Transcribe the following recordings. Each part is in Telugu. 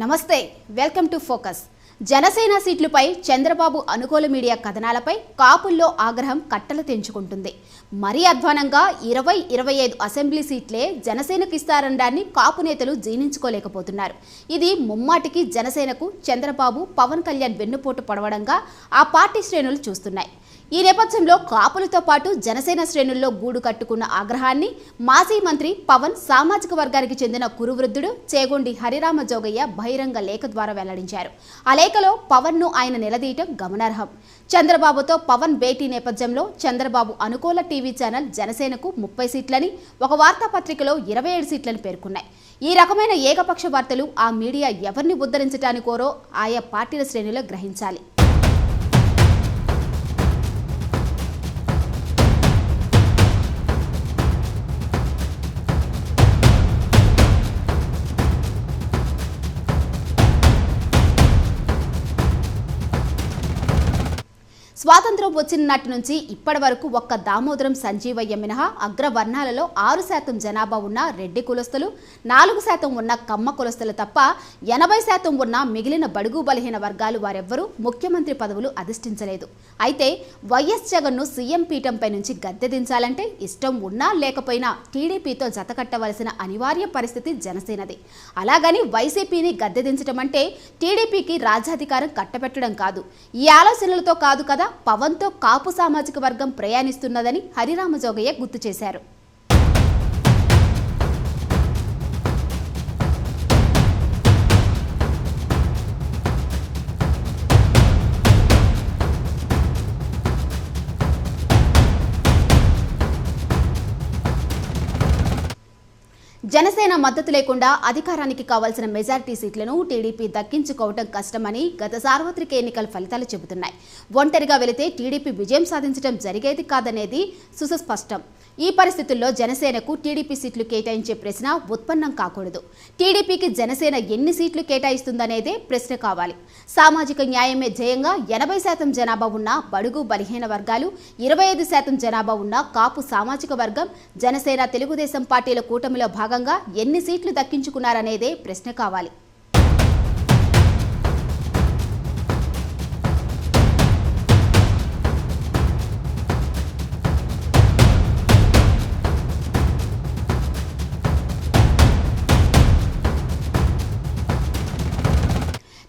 నమస్తే వెల్కమ్ టు ఫోకస్. జనసేన సీట్లపై చంద్రబాబు అనుకూల మీడియా కథనాలపై కాపుల్లో ఆగ్రహం కట్టలు తెంచుకుంటుంది. మరీ అధ్వానంగా ఇరవై ఇరవై ఐదు అసెంబ్లీ సీట్లే జనసేనకు ఇస్తారనడాన్ని కాపు నేతలు జీర్ణించుకోలేకపోతున్నారు. ఇది ముమ్మాటికి జనసేనకు చంద్రబాబు పవన్ కళ్యాణ్ వెన్నుపోటు పడవడంగా ఆ పార్టీ శ్రేణులు చూస్తున్నాయి. ఈ నేపథ్యంలో కాపులతో పాటు జనసేన శ్రేణుల్లో గూడు కట్టుకున్న ఆగ్రహాన్ని మాజీ మంత్రి పవన్ సామాజిక వర్గానికి చెందిన కురువృద్ధుడు చేగొండి హరిరామ జోగయ్య బహిరంగ లేఖ ద్వారా వెల్లడించారు. ఆ లేఖలో పవన్ను ఆయన నిలదీయటం గమనార్హం. చంద్రబాబుతో పవన్ భేటీ నేపథ్యంలో చంద్రబాబు అనుకూల టీవీ ఛానల్ జనసేనకు ముప్పై సీట్లని ఒక వార్తాపత్రికలో ఇరవై ఏడు సీట్లని పేర్కొన్నాయి. ఈ రకమైన ఏకపక్ష వార్తలు ఆ మీడియా ఎవరిని ఉద్ధరించడానికోరో ఆయా పార్టీల శ్రేణిలో గ్రహించాలి. స్వాతంత్రం వచ్చిన నాటి నుంచి ఇప్పటి వరకు ఒక్క దామోదరం సంజీవయ్య మినహా అగ్రవర్ణాలలో ఆరు శాతం జనాభా ఉన్న రెడ్డి కులస్తులు నాలుగు శాతం ఉన్న కమ్మ కులస్తులు తప్ప ఎనభై శాతం ఉన్న మిగిలిన బడుగు బలహీన వర్గాలు వారెవ్వరూ ముఖ్యమంత్రి పదవులు అధిష్ఠించలేదు. అయితే వైఎస్ జగన్ను సీఎం పీఠంపై నుంచి గద్దెదించాలంటే ఇష్టం ఉన్నా లేకపోయినా టీడీపీతో జతకట్టవలసిన అనివార్య పరిస్థితి జనసేనది. అలాగని వైసీపీని గద్దెదించడం అంటే టీడీపీకి రాజ్యాధికారం కట్టబెట్టడం కాదు. ఈ ఆలోచనలతో కాదు కదా పవన్తో కాపు సామాజిక వర్గం ప్రయాణిస్తున్నదని హరిరామ జోగయ్య గుర్తు చేశారు. జనసేన మద్దతు లేకుండా అధికారానికి కావాల్సిన మెజారిటీ సీట్లను టీడీపీ దక్కించుకోవటం కష్టమని గత సార్వత్రిక ఎన్నికల ఫలితాలు చెబుతున్నాయి. ఒంటరిగా వెళితే టీడీపీ విజయం సాధించడం జరిగేది కాదనేది సుస్పష్టం ఈ పరిస్థితుల్లో జనసేనకు టీడీపీ సీట్లు కేటాయించే ప్రశ్న ఉత్పన్నం కాకూడదు. టీడీపీకి జనసేన ఎన్ని సీట్లు కేటాయిస్తుందనేదే ప్రశ్న కావాలి. సామాజిక న్యాయమే జయంగా ఎనభై శాతం జనాభా ఉన్న బడుగు బలహీన వర్గాలు ఇరవై ఐదు శాతం జనాభా ఉన్న కాపు సామాజిక వర్గం జనసేన తెలుగుదేశం పార్టీల కూటమిలో భాగంగా ఎన్ని సీట్లు దక్కించుకున్నారనేదే ప్రశ్న కావాలి.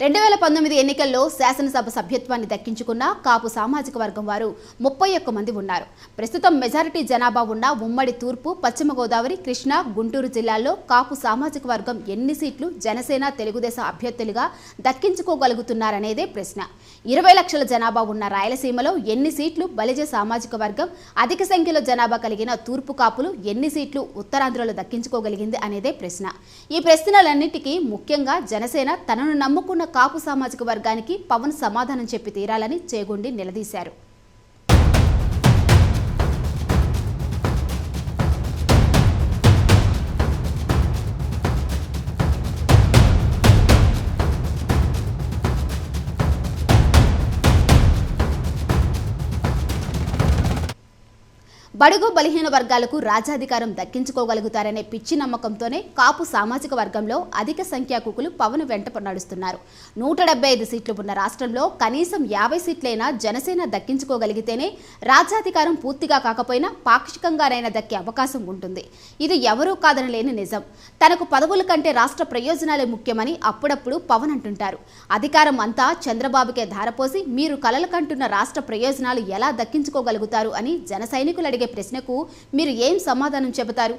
రెండు వేల పంతొమ్మిది ఎన్నికల్లో శాసనసభ సభ్యత్వాన్ని దక్కించుకున్న కాపు సామాజిక వర్గం వారు ముప్పై ఒక్క మంది ఉన్నారు. ప్రస్తుతం మెజారిటీ జనాభా ఉన్న ఉమ్మడి తూర్పు పశ్చిమ గోదావరి కృష్ణా గుంటూరు జిల్లాల్లో కాపు సామాజిక వర్గం ఎన్ని సీట్లు జనసేన తెలుగుదేశం అభ్యర్థులుగా దక్కించుకోగలుగుతున్నారనేదే ప్రశ్న. ఇరవై లక్షల జనాభా ఉన్న రాయలసీమలో ఎన్ని సీట్లు బలిజ సామాజిక వర్గం అధిక సంఖ్యలో జనాభా కలిగిన తూర్పు కాపులు ఎన్ని సీట్లు ఉత్తరాంధ్రలో దక్కించుకోగలిగింది అనేదే ప్రశ్న. ఈ ప్రశ్నలన్నిటికీ ముఖ్యంగా జనసేన తనను నమ్ముకున్న కాపు సామాజిక వర్గానికి పవన్ సమాధానం చెప్పి తీరాలని చేగొండి నిలదీశారు. బడుగు బలహీన వర్గాలకు రాజ్యాధికారం దక్కించుకోగలుగుతారనే పిచ్చి నమ్మకంతోనే కాపు సామాజిక వర్గంలో అధిక సంఖ్యా కుకులు పవన్ వెంట నడుస్తున్నారు. నూట డెబ్బై ఐదు సీట్లు ఉన్న రాష్ట్రంలో కనీసం యాభై సీట్లైనా జనసేన దక్కించుకోగలిగితేనే రాజ్యాధికారం పూర్తిగా కాకపోయినా పాక్షికంగానైనా దక్కే అవకాశం ఉంటుంది. ఇది ఎవరూ కాదనలేని నిజం. తనకు పదవుల కంటే రాష్ట్ర ప్రయోజనాలే ముఖ్యమని అప్పుడప్పుడు పవన్ అంటుంటారు. అధికారం అంతా చంద్రబాబుకే ధారపోసి మీరు కలలు కంటున్న రాష్ట్ర ప్రయోజనాలు ఎలా దక్కించుకోగలుగుతారు అని జన సైనికులు అడిగే ప్రశ్నకు మీరు ఏం సమాధానం చెబుతారు?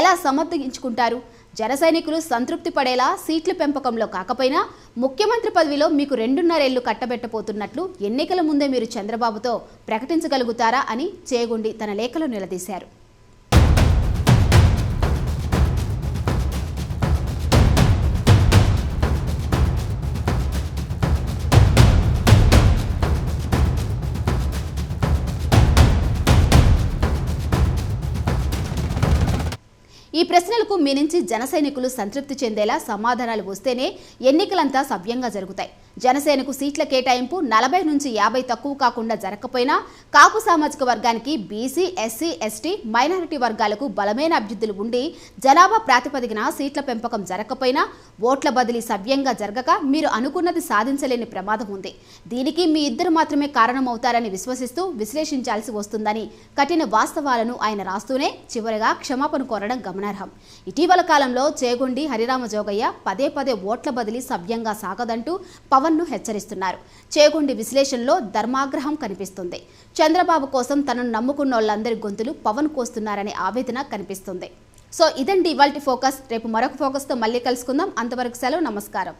ఎలా సమర్థించుకుంటారు? జన సైనికులు సంతృప్తి పడేలా సీట్ల పెంపకంలో కాకపోయినా ముఖ్యమంత్రి పదవిలో మీకు రెండున్నరేళ్ళు కట్టబెట్టబోతున్నట్లు ఎన్నికల ముందే మీరు చంద్రబాబుతో ప్రకటించగలుగుతారా అని చేగుండి తన లేఖలో నిలదీశారు. ఈ ప్రశ్నలకు మీ నుంచి జన సంతృప్తి చెందేలా సమాధానాలు వస్తేనే ఎన్నికలంతా సవ్యంగా జరుగుతాయి. జనసేనకు సీట్ల కేటాయింపు నలభై నుంచి యాభై తక్కువ కాకుండా జరగకపోయినా కాపు సామాజిక వర్గానికి బీసీ ఎస్సీ ఎస్టీ మైనారిటీ వర్గాలకు బలమైన అభ్యర్థులు ఉండి జనాభా ప్రాతిపదికన సీట్ల పెంపకం జరగకపోయినా ఓట్ల బదిలీ సవ్యంగా జరగక మీరు అనుకున్నది సాధించలేని ప్రమాదం ఉంది. దీనికి మీ ఇద్దరు మాత్రమే కారణమవుతారని విశ్వసిస్తూ విశ్లేషించాల్సి వస్తుందని కఠిన వాస్తవాలను ఆయన రాస్తూనే చివరగా క్షమాపణ కోరడం గమనార్హం. ఇటీవల కాలంలో చేగొండి హరిరామ జోగయ్య పదే పదే ఓట్ల బదిలీ సవ్యంగా సాగదంటూ పవన్ పవన్ను హెచ్చరిస్తున్నారు. చేగొండి విశ్లేషణలో ధర్మాగ్రహం కనిపిస్తుంది. చంద్రబాబు కోసం తనను నమ్ముకున్న వాళ్ళందరి గొంతులు పవన్ కోస్తున్నారనే ఆవేదన కనిపిస్తుంది. సో ఇదండి ఇవాల్టి ఫోకస్. రేపు మరొక ఫోకస్తో మళ్ళీ కలుసుకుందాం. అంతవరకు సెలవు నమస్కారం.